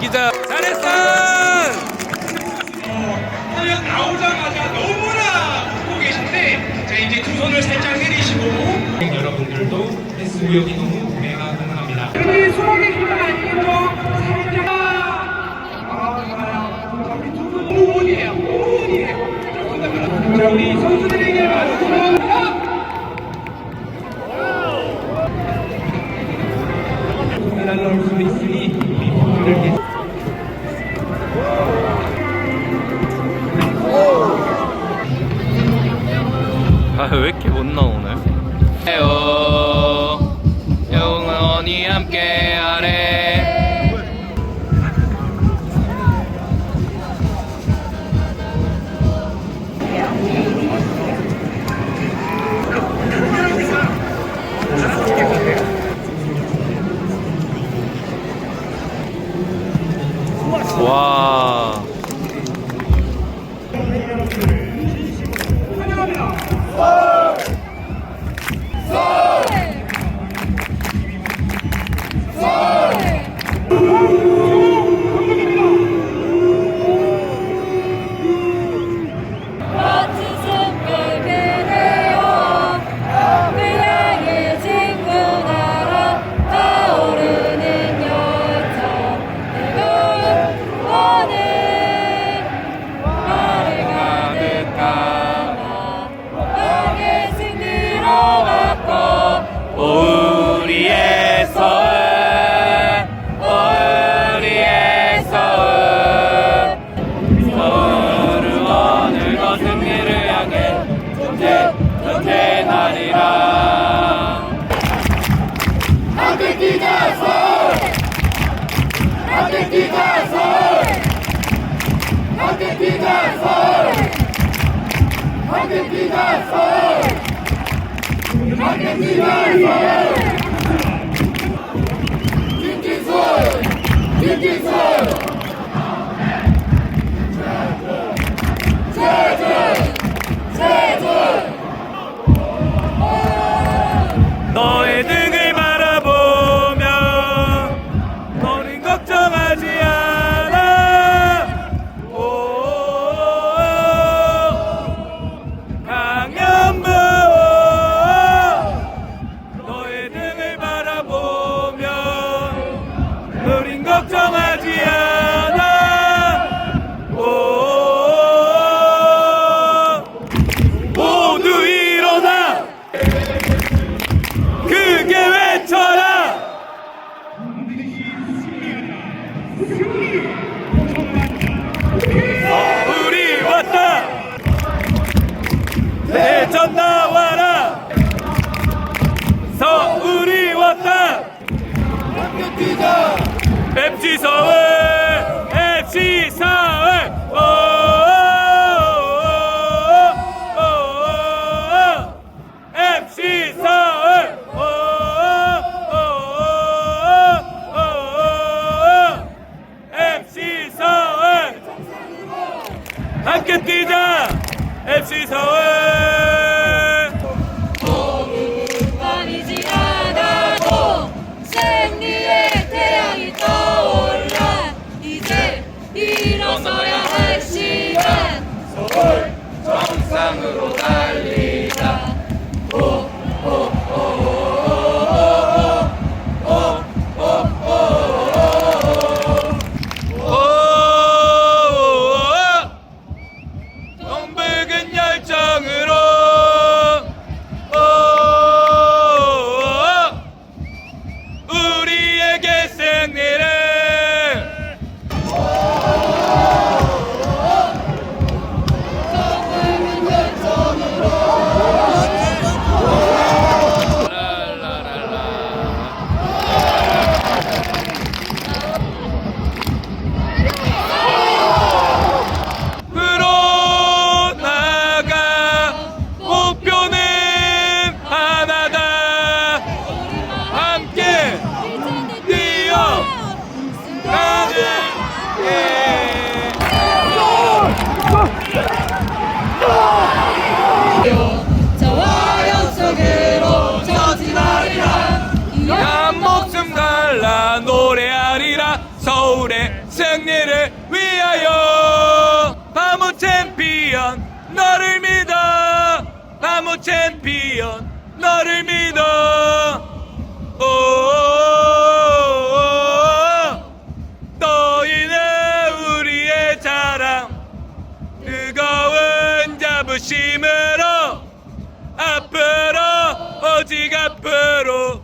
기자 잘했어 화면 나오자마자 너무나 웃고 계신데 자 이제 두 손을 살짝 내리시고 여러분들도 패스 구역이 너무 구매가 가능합니다. 여기 수목의 힘을 아니고 살짝 아 좋아요. 우리 두분 5분이에요. 5분이에요. 자 우리 선수들에게 말씀드 아왜 이렇게 못 나오네 뛰자 서울 걱정하지 않아. 오. 모두 일어나. 크게 외쳐라. 우리 왔다. 대전 나와라 FC 서울 Ram Rodai. 너를 믿어. 바모 챔피언 너를 믿어. 오. 너희는 우리의 자랑. 뜨거운 자부심으로 앞으로 오직 앞으로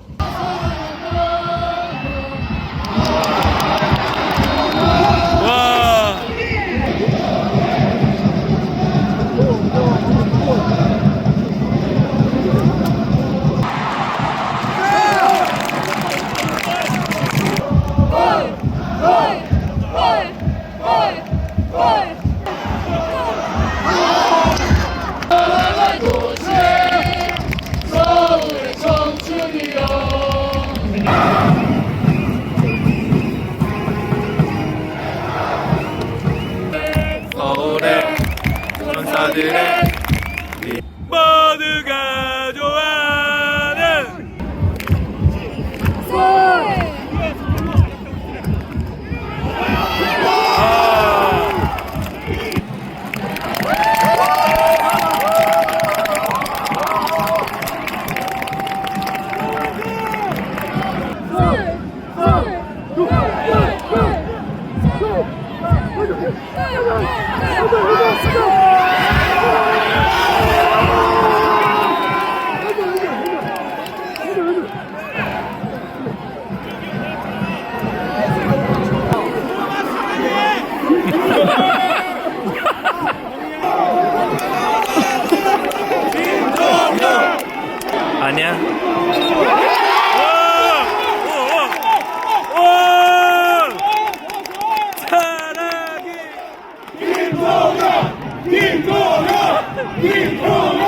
아니야 오! 오! 오! 사랑이 아,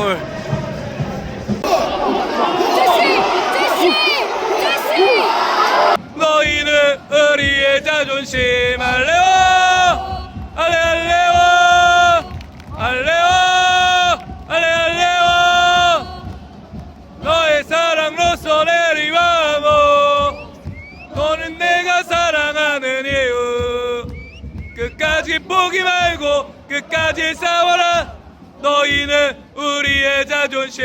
골. 너희는 우리의 자존심 알레오! 알레 알레오! 알레오! 알레 알레오! 너의 사랑로서 내리와고 너는 내가 사랑하는 이유. 끝까지 포기 말고 끝까지 싸워라 너희는 우리의 자존심.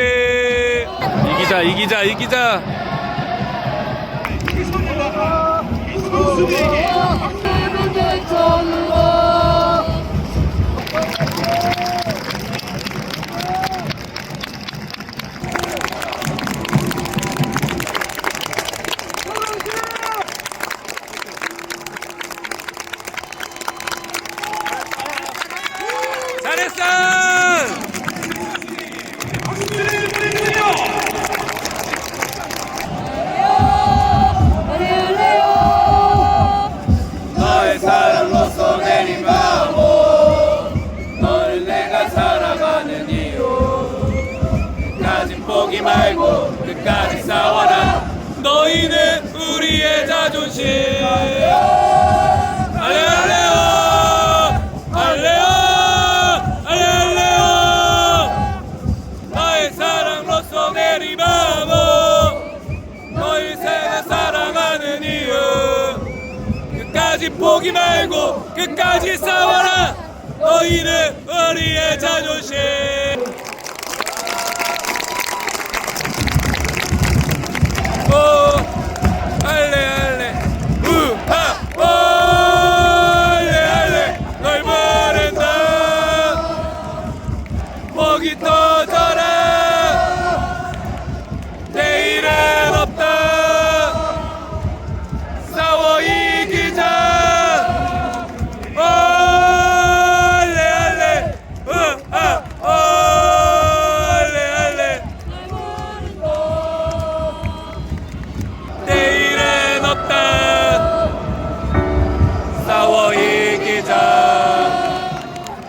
이기자 이기자 이기자 끝